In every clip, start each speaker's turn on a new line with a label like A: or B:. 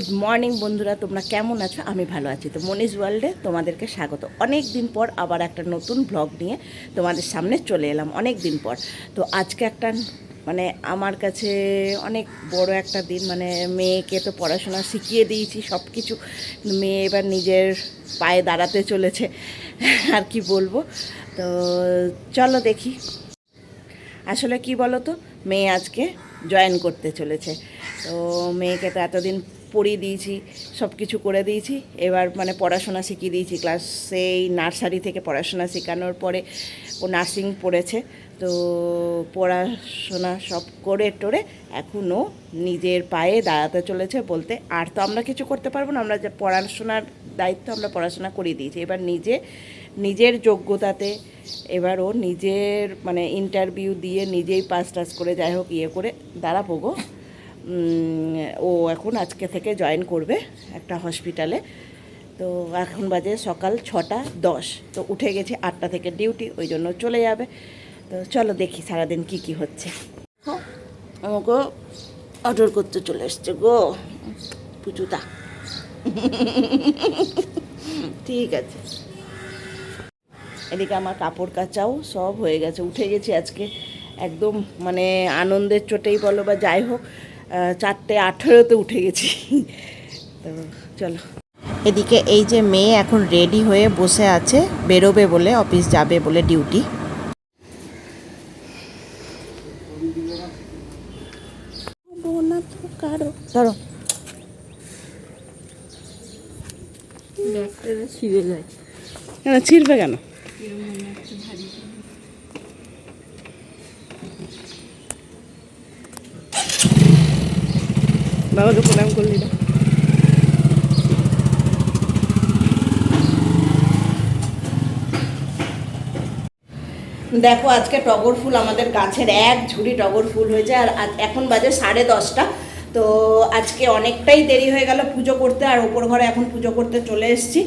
A: Good morning বন্ধুরা, তোমরা কেমন আছো? আমি ভালো আছি। তো মনীষ ওয়ার্ল্ডে তোমাদেরকে স্বাগত। অনেক দিন পর আবার একটা নতুন ব্লগ নিয়ে তোমাদের সামনে চলে এলাম অনেক দিন পর। তো আজকে একটা মানে আমার কাছে অনেক বড় একটা দিন মানে মেয়েকে তো পড়াশোনা শিখিয়ে দিয়েছি সব কিছু মেয়ে এবার নিজের পায়ে দাঁড়াতে চলেছে, আর কি বলব? তো চলো দেখি। আসলে কি বলো তো মেয়ে আজকে জয়েন করতে চলেছে। তো মেয়েকে তো এতদিন পড়িয়ে দিয়েছি সব কিছু করে দিয়েছি। এবার মানে পড়াশোনা শিখিয়ে দিয়েছি। ক্লাস সেই নার্সারি থেকে পড়াশোনা শেখানোর পরে ও নার্সিং পড়েছে। তো পড়াশোনা সব করে টোরে এখনও নিজের পায়ে দাঁড়াতে চলেছে বলতে আর তো আমরা কিছু করতে পারব না। আমরা যে পড়াশোনার দায়িত্ব আমরা পড়াশোনা করিয়ে দিয়েছি। এবার নিজে, নিজের যোগ্যতাতে এবার ও নিজের মানে ইন্টারভিউ দিয়ে নিজেই পাস টাস করে যাই হোক ইয়ে করে দাঁড়াবো গো। ও এখন আজকে থেকে জয়েন করবে একটা হসপিটালে তো এখন বাজে সকাল ছটা দশ। তো উঠে গেছি আটটা থেকে ডিউটি ওই জন্য চলে যাবে। তো চলো দেখি সারাদিন কি কি হচ্ছে। হ্যাঁ, আমাকে অর্ডার করতে চলে এসছে গো। পুচুতা ঠিক আছে। এদিকে আমার কাপড় কাচাও সব হয়ে গেছে। উঠে গেছি আজকে একদম মানে আনন্দের চোটেই বলো বা যাই হোক। চারটে আঠেরোতে উঠে গেছি। তো চলো। এদিকে এই যে মেয়ে এখন রেডি হয়ে বসে আছে বেরোবে বলে অফিস যাবে বলে ডিউটি ধরো। ছিঁড়বে কেন? বাবাকে প্রণাম করলি না দেখো, আজকে টগর ফুল আমাদের গাছের এক ঝুড়ি টগর ফুল হয়েছে, আর এখন বাজে সাড়ে দশটা। তো আজকে অনেকটাই দেরি হয়ে গেল পুজো করতে, আর ওপর ঘরে এখন পুজো করতে চলে এসেছি।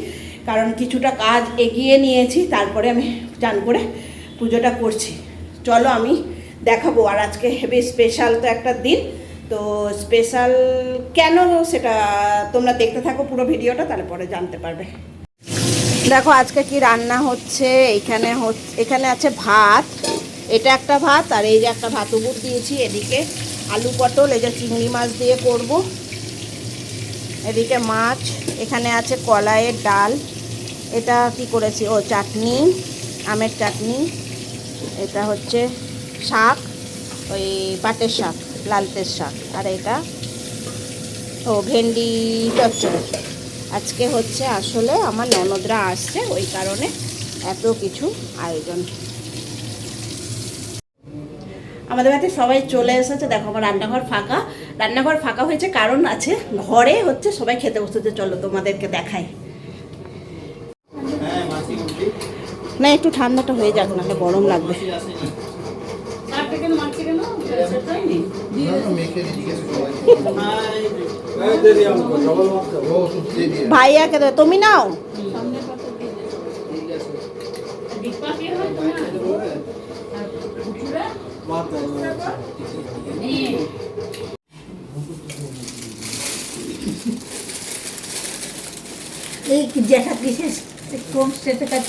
A: কারণ কিছুটা কাজ এগিয়ে নিয়েছি, তারপরে আমি চান করে পুজোটা করছি। চলো আমি দেখাবো, আর আজকে হেভি স্পেশাল তো একটা দিন। তো স্পেশাল কেন সেটা তোমরা দেখতে থাকো পুরো ভিডিওটা, তাহলে পরে জানতে পারবে। দেখো, আজকে কি রান্না হচ্ছে, এখানে এখানে আছে ভাত, এটা একটা ভাত, আর এই যে একটা ভাত উবুর দিয়েছি, এদিকে আলু পটল, এই যে চিংড়ি মাছ দিয়ে করব। এদিকে মাছ, এখানে আছে কলাইয়ের ডাল, এটা কি করেছি, ও চাটনি, আমের চাটনি, এটা হচ্ছে শাক, ওই পাটের শাক। লালতের শাক। আর এটা, ও ভেন্ডি চচ্চড়ি। আজকে হচ্ছে আসলে আমার ননদরা আসছে, ওই কারণে এত কিছু আয়োজন। আমাদের বাড়িতে সবাই চলে এসেছে। দেখো, আমার রান্নাঘর ফাঁকা। রান্নাঘর ফাঁকা হয়েছে, কারণ আছে ঘরে হচ্ছে সবাই খেতে বসেছে। চলো, তোমাদেরকে দেখাই। না, একটু ঠান্ডাটা হয়ে যাক, নাহলে গরম লাগবে। ভাইয়াকে দেবে তুমি নাও।
B: এই যেটা বিশেষ কোন স্টেটে কাজ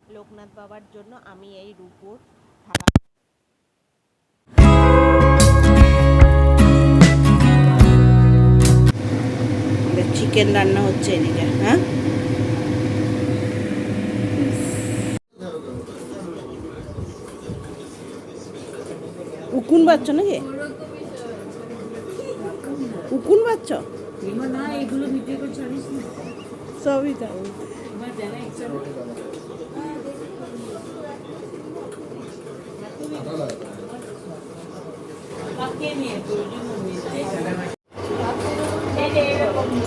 A: লোকনাথ বাবার জন্য আমি এই রূপোর চিকেন রান্না হচ্ছে এদিকে হ্যাঁ? উকুন বাচ্চা নাকি? উকুন বাচ্চা? সবই তাও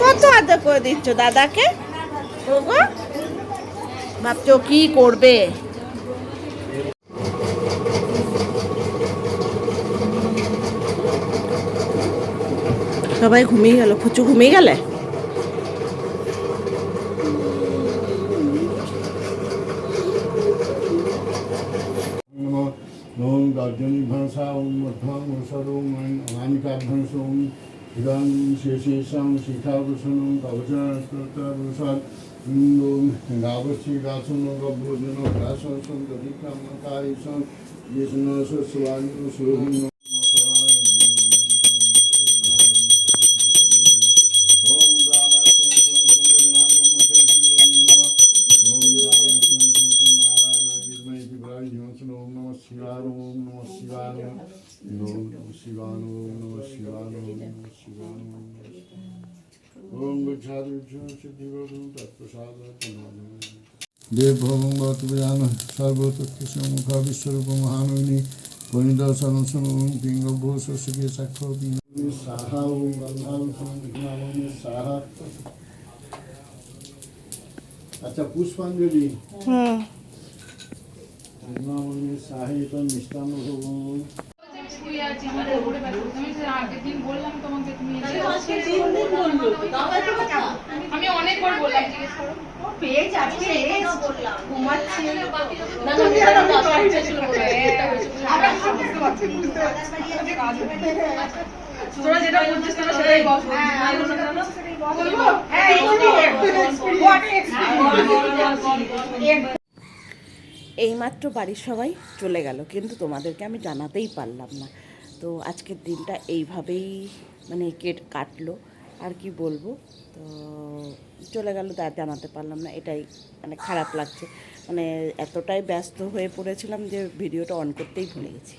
A: কত আদা করে দিচ্ছ দাদাকে? ভাবছ কি করবে? সবাই ঘুমিয়ে গেল। ফুচু ঘুমিয়ে গেলে?
C: নম গার্জনী ভাষা, ওম মধ্যাং সরম অনামিকাভ্যাংস ওম ইদান শেষেশাং শিখাভূষণম কবচাস্তরূষাদ ওম গাবশ্রী গাছন গভ্যোজন গাছন সন্তরিকামকারিশন বিষ্ণ সুস্বানি সুহিন নমঃ শিবায় ওম নমঃ শিবায় ওম নমঃ শিবায় ওম নমঃ শিবায় ওম গচ্ছামি সিদ্ধিবদম তৎপ্রসাদাৎ দেব ভগং বতুজান সর্বতত্ত্ব মুখ বিশ্বরূপ মহাননী পরিদর্শন শুনুন পিঙ্গ ভূষ সুখে সাক্ষ্য সাহা ওম সাহা আচ্ছা পুষ্পাঞ্জলি
A: হুম
D: আমাদের ওপরে ব্যস্ত আমি তো বললাম তোমাকে তুমি এসে আমি বললাম জিজ্ঞেস করো আমরা বুঝতে পারছি, বুঝতে পারছি। তোরা যেটা বলছিস তোরা সেটাই বল হ্যাঁ,
A: এইমাত্র বাড়ির সবাই চলে গেল, কিন্তু তোমাদেরকে আমি জানাতেই পারলাম না। তো আজকের দিনটা এইভাবেই মানে কেট, কাটলো, আর কি বলব? তো চলে গেল তা জানাতে পারলাম না, এটাই মানে খারাপ লাগছে। মানে এতটাই ব্যস্ত হয়ে পড়েছিলাম যে ভিডিওটা অন করতেই ভুলে গেছি।